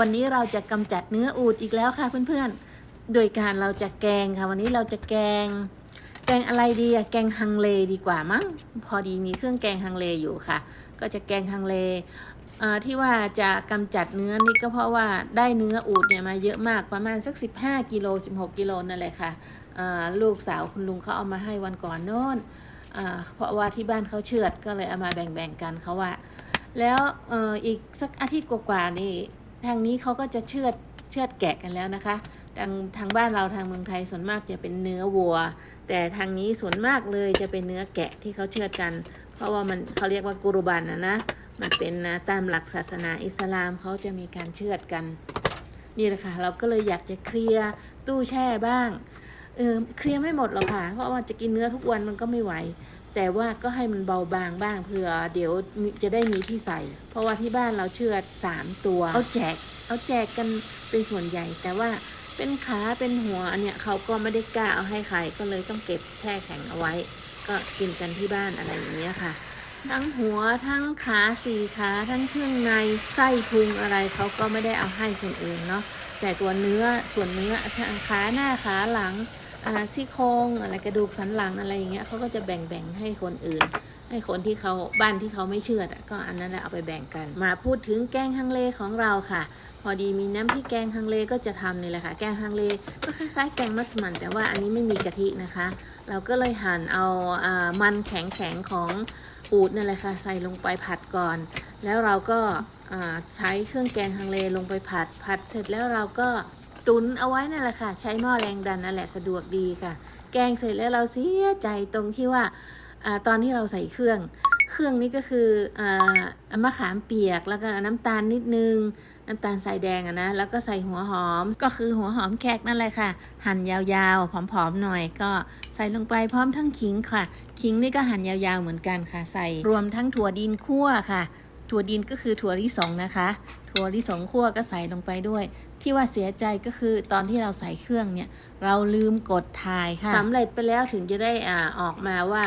วันนี้เราจะกำจัดเนื้ออูดอีกแล้วค่ะเพื่อนๆ โดยการเราจะแกงค่ะ วันนี้เราจะแกง แกงอะไรดีอะแกงฮังเลดีกว่ามั้ง พอดีมีเครื่องแกงฮังเลอยู่ค่ะ ก็จะแกงฮังเลที่ว่าจะกำจัดเนื้อนี่ก็เพราะว่าได้เนื้ออูดเนี่ยมาเยอะมากประมาณสัก 15กิโล16กิโลนั่นแหละค่ะลูกสาวคุณลุงเขาเอามาให้วันก่อนโน้นเพราะว่าที่บ้านเขาเชือดก็เลยเอามาแบ่งๆกันเขาว่า แล้วอ่ออีกสักอาทิตย์กว่าๆนี่ ทางนี้เขาก็จะเชือดเชือดแกะกันแล้วนะคะ ทางทางบ้านเราทางเมืองไทยส่วนมากจะเป็นเนื้อวัว แต่ทางนี้ส่วนมากเลยจะเป็นเนื้อแกะที่เขาเชือดกัน เพราะว่ามันเขาเรียกว่ากุรุบันนะนะมันเป็นนะตามหลักศาสนาอิสลามเขาจะมีการเชือดกัน นี่แหละค่ะเราก็เลยอยากจะเคลียร์ตู้แช่บ้างเออเคลียร์ไม่หมดหรอกค่ะ เพราะว่าจะกินเนื้อทุกวันมันก็ไม่ไหว แต่ว่าก็ให้มันเบาบางบ้างเผื่อ เดี๋ยวมีจะได้มีที่ใส่ เพราะว่าที่บ้านเราเชือดสามตัวเอาแจก เอาแจกกันเป็นส่วนใหญ่ แต่ว่าเป็นขาเป็นหัวอันเนี้ยเขาก็ไม่ได้กล้าเอาให้ใครก็เลยต้องเก็บแช่แข็งเอาไว้ ก็กินกันที่บ้านอะไรอย่างเงี้ยค่ะ ทั้งหัวทั้งขาสี่ขาทั้งเครื่องในไส้พุงอะไรเขาก็ไม่ได้เอาให้คนอื่นเนาะแต่ตัวเนื้อส่วนเนื้อทั้งขาหน้าขาหลังอ่า ซี่โครงอะไรกระดูกสันหลังอะไรอย่างเงี้ยเขาก็จะแบ่งๆให้คนอื่น ให้คนที่เขาบ้านที่เขาไม่เชื่อดะก็อันนั้นแหละเอาไปแบ่งกัน มาพูดถึงแกงฮังเลของเราค่ะ พอดีมีน้ำพริกแกงฮังเลก็จะทำนี่แหละค่ะ แกงฮังเลก็คล้ายๆแกงมัสมั่นแต่ว่าอันนี้ไม่มีกะทินะคะ เราก็เลยหั่นเอาอามันแข็งๆของอูดนั่นแหละค่ะใส่ลงไปผัดก่อน แล้วเราก็าใช้เครื่องแกงฮังเลลงไปผัด ผัดเสร็จแล้วเราก็ ตุนเอาไว้นั่นแหละค่ะ ใช้หม้อแรงดันนั่นแหละสะดวกดีค่ะ แกงเสร็จแล้วเราเสียใจตรงที่ว่าอตอนที่เราใส่เครื่อง เครื่องนี้ก็คืออมะขามเปียกแล้วก็น้ำตาลนิดนึง น้ำตาลทรายแดงอะนะ แล้วก็ใส่หัวหอม ก็คือหัวหอมแขกนั่นแหละค่ะ หั่นยาวๆ ผอมๆหน่อย ก็ใส่ลงไปพร้อมทั้งขิงค่ะ ขิงนี่ก็หั่นยาวๆเหมือนกันค่ะ ใส่รวมทั้งถั่วดินคั่วค่ะ ถั่วดินก็คือถั่วลิสงนะคะ ถั่วลิสงคั่วก็ใส่ลงไปด้วย ที่ว่าเสียใจก็คือตอนที่เราใส่เครื่องเนี่ย เราลืมกดถ่ายค่ะสำเร็จไปแล้วถึงจะได้อ่าออกมาว่า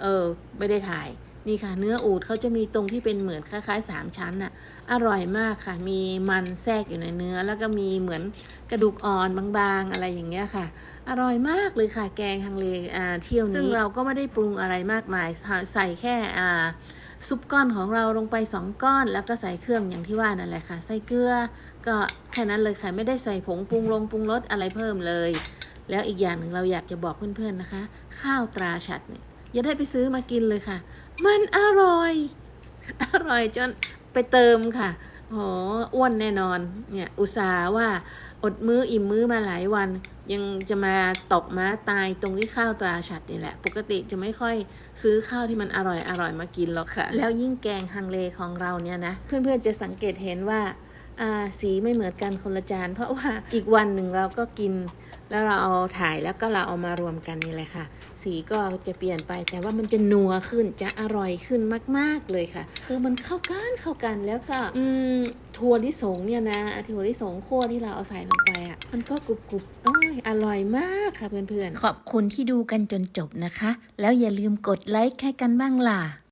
เออ ไม่ได้ถ่ายนี่ค่ะ เนื้ออูดเขาจะมีตรงที่เป็นเหมือนคล้ายๆสามชั้นน่ะ อร่อยมากค่ะ มีมันแทรกอยู่ในเนื้อ แล้วก็มีเหมือนกระดูกอ่อนบางๆ อะไรอย่างเงี้ยค่ะ อร่อยมากเลยค่ะ แกงฮังเลอ่าเที่ยวนี้ ซึ่งเราก็ไม่ได้ปรุงอะไรมากมาย ใส่แค่อ่า ซุปก้อนของเราลงไป 2 ก้อน แล้วก็ใส่เครื่องอย่างที่ว่านั่นแหละค่ะ ใส่เกลือ ก็แค่นั้นเลยค่ะ ไม่ได้ใส่ผงปรุงลงปรุงรสอะไรเพิ่มเลย แล้วอีกอย่างหนึ่งเราอยากจะบอกเพื่อนๆนะคะ ข้าวตราฉัดเนี่ยอย่าได้ไปซื้อมากินเลยค่ะ มันอร่อย อร่อยจนไปเติมค่ะ โหอ้วนแน่นอน เนี่ย อุตส่าห์ว่าอดมื้ออิ่มมื้อมาหลายวัน ยังจะมาตกม้าตายตรงที่ข้าวตราฉัดนี่แหละ ปกติจะไม่ค่อยซื้อข้าวที่มันอร่อยอร่อยมากินหรอกค่ะ แล้วยิ่งแกงฮังเลของเราเนี่ยนะ เพื่อนๆจะสังเกตเห็นว่า อ่าสีไม่เหมือนกันคนละจาน เพราะว่าอีกวันหนึ่งเราก็กิน แล้วเราเอาถ่ายแล้วก็เราเอามารวมกันนี่แหละค่ะ สีก็จะเปลี่ยนไปแต่ว่ามันจะนัวขึ้นจะอร่อยขึ้นมาก ๆเลยค่ะ คือมันเข้ากันเข้ากันแล้วก็อืมถั่วลิสงเนี่ยนะถั่วลิสงคั่วที่เราเอาใส่ลงไปอะมันก็กรุบกรุบๆโอ้ยอร่อยมากค่ะเพื่อนๆขอบคุณที่ดูกันจนจบนะคะ แล้วอย่าลืมกดไลค์ให้กันบ้างล่ะ